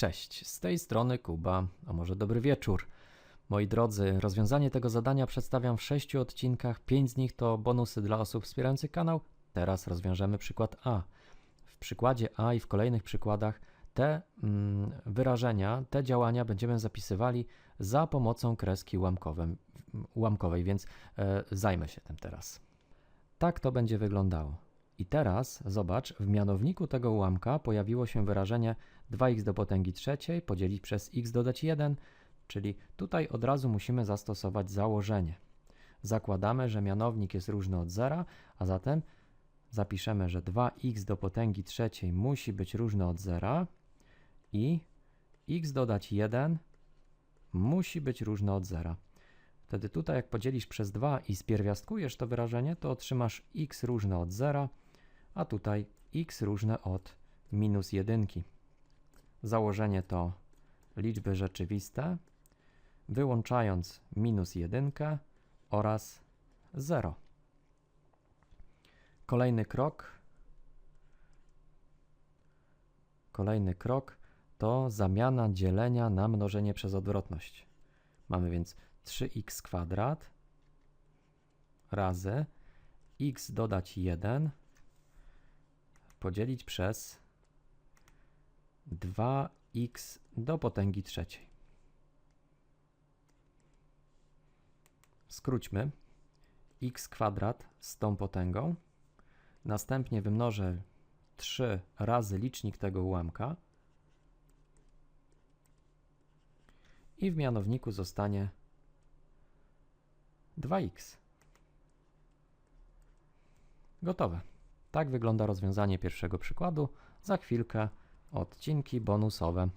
Cześć, z tej strony Kuba, a może dobry wieczór. Moi drodzy, rozwiązanie tego zadania przedstawiam w sześciu odcinkach, pięć z nich to bonusy dla osób wspierających kanał. Teraz rozwiążemy przykład A. W przykładzie A i w kolejnych przykładach te mm, wyrażenia, te działania będziemy zapisywali za pomocą kreski ułamkowem, ułamkowej, więc e, zajmę się tym teraz. Tak to będzie wyglądało. I teraz zobacz, w mianowniku tego ułamka pojawiło się wyrażenie 2x do potęgi trzeciej podzielić przez x dodać 1, czyli tutaj od razu musimy zastosować założenie. Zakładamy, że mianownik jest różny od zera, a zatem zapiszemy, że 2x do potęgi trzeciej musi być różny od zera i x dodać 1 musi być różny od zera. Wtedy tutaj jak podzielisz przez 2 i spierwiastkujesz to wyrażenie, to otrzymasz x różne od zera, a tutaj x różne od minus jedynki. Założenie to liczby rzeczywiste, wyłączając minus jedynkę oraz 0. Kolejny krok. Kolejny krok to zamiana dzielenia na mnożenie przez odwrotność. Mamy więc 3x kwadrat razy x dodać 1 podzielić przez 2x do potęgi trzeciej. Skróćmy x kwadrat z tą potęgą. Następnie wymnożę 3 razy licznik tego ułamka. I w mianowniku zostanie 2x. Gotowe. Tak wygląda rozwiązanie pierwszego przykładu. Za chwilkę odcinki bonusowe.